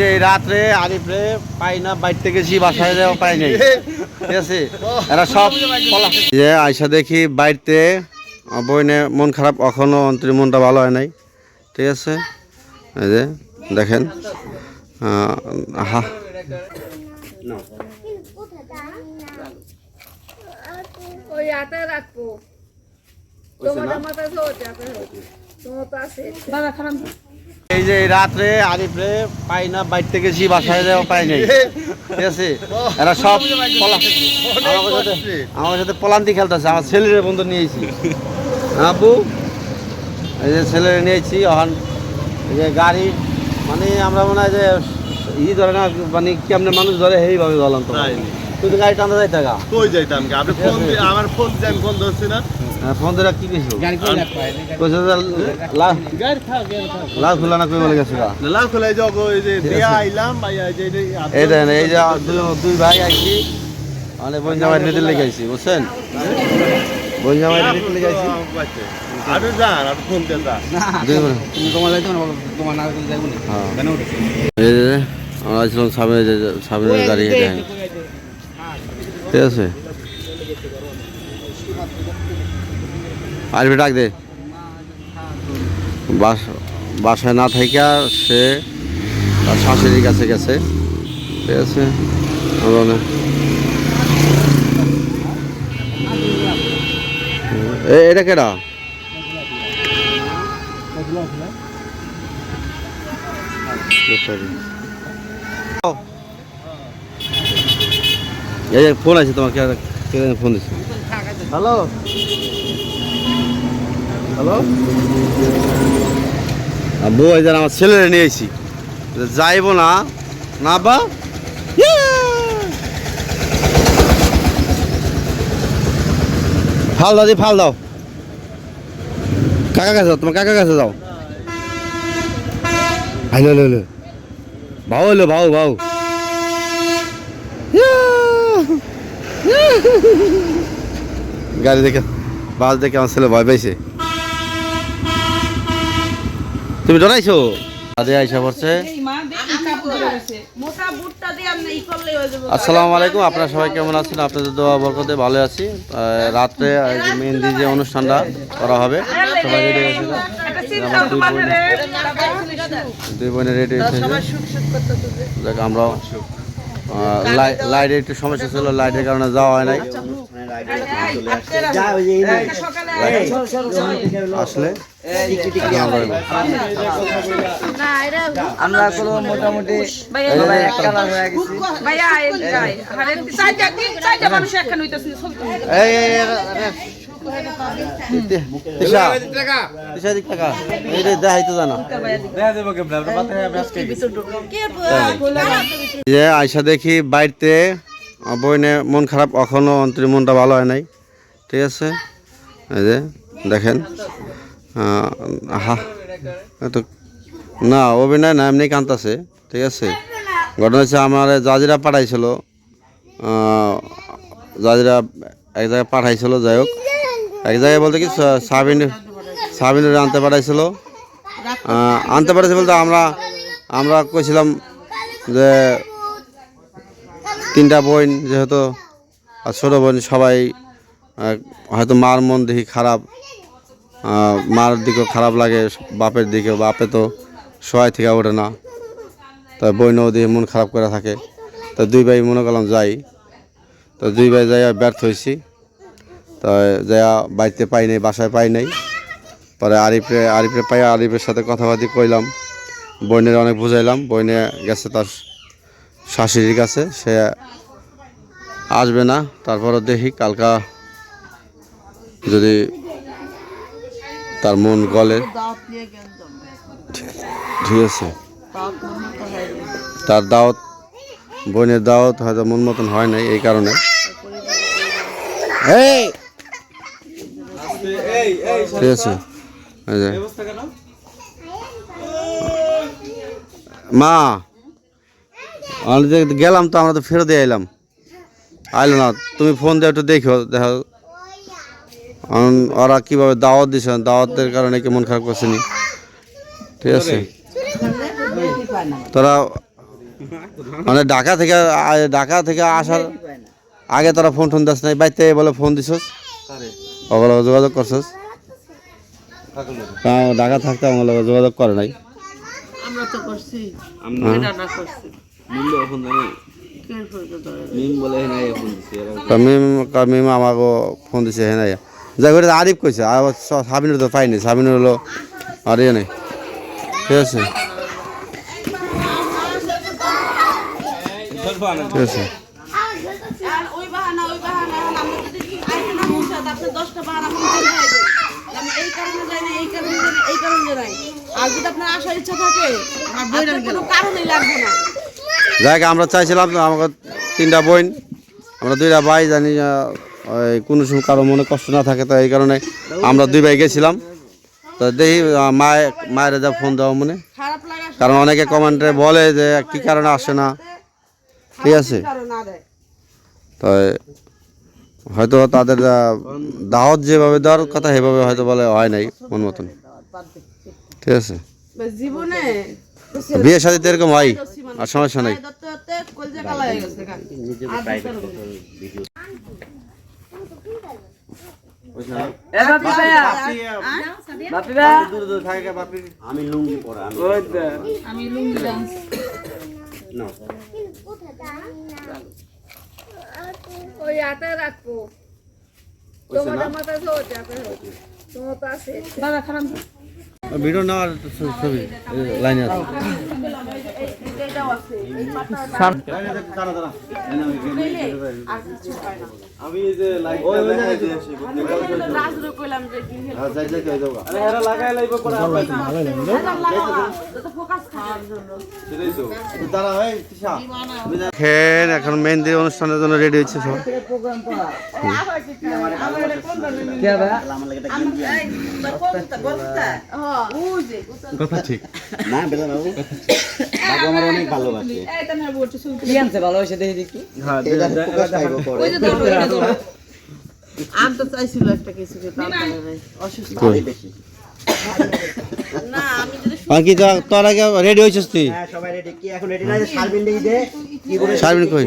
যে এই রাত্রে আরিফরে পাই না বাইর থেকে গেছি বাসায় যাওয়া পাই নাই। ঠিক আছে? এরা সব যে আয়সা দেখি বাড়িতে বইনে মন খারাপ এখনও অন্তরের মনটা ভালো হয় নাই। ঠিক আছে? এই যে দেখেন। রাখব। তোমার মাথা তোমার তো আছে। বাবা খারাপ এই যে রাত্রে আরিফরে পাই না বাইর থেকে গেছি, বাসায় যাওয়া পাই নাই। ঠিক আছে? এরা সব আমার সাথে পলান্তি খেলতেছে, আমার ছেলের বন্ধু নিয়েছি। আব্বু, এই যে ছেলেরে নিয়েছি এখন এই যে গাড়ি মানে আমরা মনে হয় যে ই ধরে না মানে কেমনে মানুষ ধরে, সেইভাবে ধরলাম তো তাই। তো গাড়ি টানতে যাই থাকা কই যাইতাম কি আপনি ফোন দিয়ে আমার ফোন দিয়ে আমি ফোন ধরছি না। ফোন ধরে কি কইছো? কইছো যে লাভ লাভ খোলা না কই বলে গেছে গা? লাল খোলাই যাও গো, এই যে দিয়া আইলাম এই যে এই দেন এই যে দুই দুই ভাই আইছি। মানে বোন জামাই দিতে লেগে বুঝছেন দিতে যান ফোন যান দুই তোমার যাইতে না তোমার না যাইব না। হ্যাঁ। কেন উঠে আমরা ছিলাম সামনে সামনে দাঁড়িয়ে দেখেন ঠিক আছে। আসবে ডাক দে। বাস বাসায় না থাইকা সে তার শাশুড়ির কাছে গেছে। ঠিক আছে। এটা কেডা? এই ফোন আছে তোমাকে ফোন দিচ্ছে হ্যালো? হ্যালো? আব্বু এই আমার ছেলেরে নিয়ে এসি যাইবো না। না বা? ফাল দাও দি ফাল দাও। কাকা কাছে যাও তোমার কাকা কাছে যাও। লো ভাও এলো ভাও ভাও গাড়ি দেখে, বাস দেখে আমার ছেলে ভয় পাইছে। তুমি ডরাইছো আদে আইসা পড়ছে। আসসালামু আলাইকুম, আপনারা সবাই কেমন আছেন? আপনাদের দোয়া বরকতে ভালো আছি। রাত্রে মেহেন্দি যে অনুষ্ঠানটা করা হবে। সবাই রেডি? আমার দুই বোন দুই বোনের রেডি হয়েছে। দেখ আমরাও লাইটের একটু সমস্যা ছিল লাইটের কারণে যাওয়া হয় নাই। আসলে আমরা কোনো মোটামুটি এই যে আয়সা দেখি বাড়িতে বইনে মন খারাপ এখনও অন্তরের মনটা ভালো হয় নাই। ঠিক আছে? এই যে দেখেন। আহ, আহা। না অভিনয় না এমনি কান্তাছে। ঠিক আছে? ঘটনা হচ্ছে আমার জাজিরা পাঠাইছিল। জাজিরা এক জায়গায় পাঠাইছিল যাই হোক। এক জায়গায় বলতে কি সাবিন সাবিনের আনতে পাঠাইছিল। আনতে পাঠাইছে বলতে আমরা আমরা কইছিলাম যে তিনটা বোন যেহেতু, আর ছোটো বোন সবাই হয়তো মার মন দেখি খারাপ মার দিকেও খারাপ লাগে, বাপের দিকেও, বাপে তো সহায় থেকে ওঠে না। তা বইনও দিয়ে মন খারাপ করে থাকে। তা দুই ভাই মনে করলাম যাই। তো দুই ভাই যাই ব্যর্থ হয়েছি তা যাই বাড়িতে পাই নাই, বাসায় পাই নাই। পরে আরিফে আরিফে পাই আরিফের সাথে কথাবার্তি কইলাম। বইনের অনেক বুঝাইলাম। বইনে গেছে তার শাশুড়ির কাছে। সে আসবে না। তারপরও দেখি কালকা যদি তার মন গলে। ঠিক আছে তার দাওয়াত বোনের দাওয়াত হয়তো মন মতন হয় নাই এই কারণে। এই! ঠিক আছে। মা আমি গেলাম তো আমরা তো ফেরত দিয়ে এলাম আইলো না তুমি ফোন দিয়ে একটু দেখো দেখো ওরা কীভাবে দাওয়াত দিছে দাওয়াতের কারণে কি মন খারাপ করছে নি? ঠিক আছে। তোরা মানে ঢাকা থেকে ঢাকা থেকে আসার আগে তোরা ফোন টোন দিস নাই বাইতে বলে ফোন দিছস? ওগুলো যোগাযোগ করছস? তাও ঢাকা থাকতে ওগুলো যোগাযোগ করে নাই। আমরা তো করছি। রান্না করছি। মূল্য এখন জানি? মিম আমাকে ফোন দিছে হ্যাঁ নাই যাই করে আরিফ কইছে আর সাবিনুর তো পাইনি সাবিনুর হলো আর ইয়ে নেই। ঠিক আছে? ঠিক আছে আর ওই বাহানা ওই বাহানা এখন আমরা যদি আইতে না বসে আপনি দশটা যাবে আমি এই কারণে যাই না এই কারণে যাই না এই কারণে যাই। আর যদি আপনার আসার ইচ্ছা থাকে কোনো কারণেই লাগবে না। যাই আমরা চাইছিলাম আমাকে তিনটা বোন আমরা দুইটা ভাই জানি কোনো সময় কারও মনে কষ্ট না থাকে তো এই কারণে আমরা দুই ভাই গেছিলাম। তো দেখি মায়ের মায়ের যা ফোন দেওয়া মনে। কারণ অনেকে কমেন্টে বলে যে কি কারণে আসে না। ঠিক আছে? কারণ না দেয় তো হয়তো তাদের দাওয়াত যেভাবে দেওয়ার কথা সেভাবে হয়তো বলে হয় নাই মন মতন। ঠিক আছে। জীবনে বিয়ে সাথে তো এরকম হয় আর সমস্যা নেই। আমি লুঙ্গি পরা আমি আমি লুঙ্গি ডান্স ওই আটা রাখব। তোমাদের মাথা ধরতে তোমার তো আছে। দাদা খারাপ ভিডিও নেওয়ার ছবি লাইনে আছে। না। এরা লাগাই লাইব ফোকাস খাওয়ার জন্য। দাঁড়া তিশা। খেন এখন মেহেন্দি অনুষ্ঠানের জন্য রেডি হচ্ছে সব। কে ভাইয়া কথা ঠিক। কি আনছে ভালোবাসে দেখি দেখি? আম তো চাইছিল একটা কিছু অসুস্থ। না আমি যদি আর কি তোর- আগে রেডি হয়েছিস তুই? সবাই রেডি কি এখন রেডি না যে শারমিন ডে দে। কি করে শারমিন কই?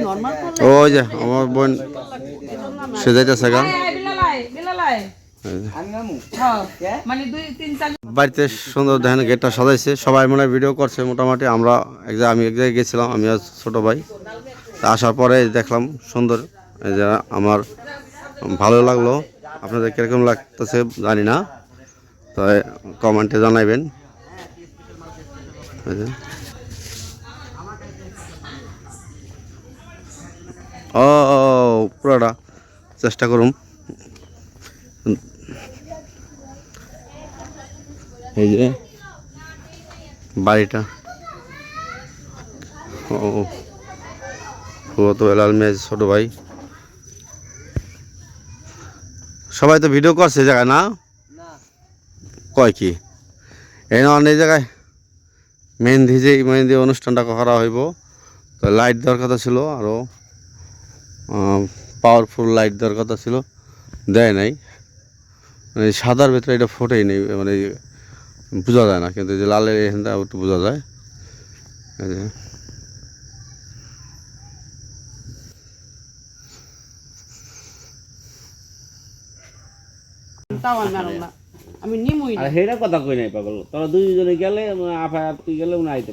নর্মাল ওই যে আমার বোন সে যাইতেছে গা বাড়িতে সুন্দর দেখেন গেটটা সাজাইছে। সবাই মনে হয় ভিডিও করছে। মোটামুটি আমরা এক জায়গায় আমি এক জায়গায় গেছিলাম আমি আর ছোটো ভাই। তা আসার পরে দেখলাম সুন্দর। এই যে আমার ভালো লাগল। আপনাদের কীরকম লাগতেছে জানি না। তো কমেন্টে জানাইবেন। ও ও, পুরোটা। চেষ্টা করুন। এই যে বাড়িটা। ও তো বেলাল মেজ ছোট ভাই। সবাই তো ভিডিও করছে জায়গায়, না? কয় কি? এই না এই জায়গায়। মেহেন্দি যে, মেহেন্দি অনুষ্ঠানটা করা হইব। তো লাইট দেওয়ার কথা ছিল আরও পাওয়ারফুল লাইট দেওয়ার কথা ছিল। দেয় নাই। মানে সাদার ভেতরে এটা ফোটেই নেই মানে বোঝা যায় না কিন্তু যে লালের এখানটা একটু বোঝা যায়। আমি মারুম না আমি নিমুই না। আর সেটা কথা কই নাই পাগল। তোরা দুইজনে গেলে আফা আর তুই গেলে উনি আইতে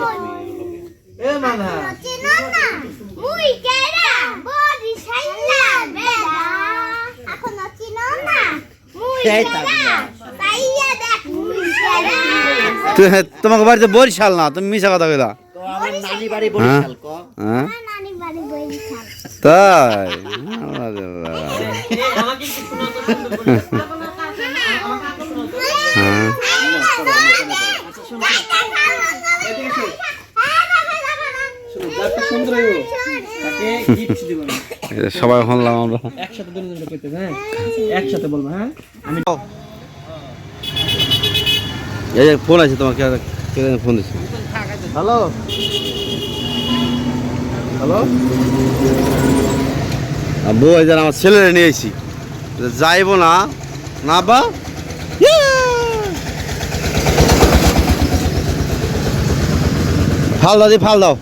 এ মানা চিনো না মুই কেডা বডি সাইলা বেডা এখন চিনো না মুই কেডা তাইয়া দেখ মুই কেডা তোমাকে বাড়িতে বরিশাল না তুমি মিশা কথা কইলা আমার নানি বাড়ি হ্যাঁ বরিশাল ক হ্যাঁ আমার নানি বাড়ি বইছাল তাই আরে বাবা। হ্যাঁ সুন্দর হইব তাকে গিফট দিব না এই যে সবাই শুনলাম আমরা। একসাথে দুজন হ্যাঁ? একসাথে বলব হ্যাঁ? আমি এই যে ফোন আছে তোমার কে ফোন দিচ্ছে হ্যালো? হ্যালো? বউ এই যে আমার ছেলেরে নিয়ে এসি যাইবো না। না বা? ফাল দাও দি ফাল দাও।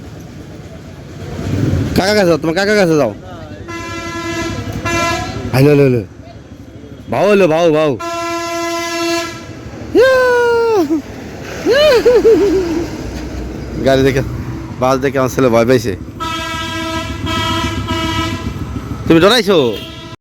কাকা কাছে যাও তোমার কাকা কাছে যাও। হ্যালো লো ভাও হলো ভাও ভাও গাড়ি দেখে, বাস দেখে আমার ছেলে ভয় পাইছে। তুমি ডরাইছো?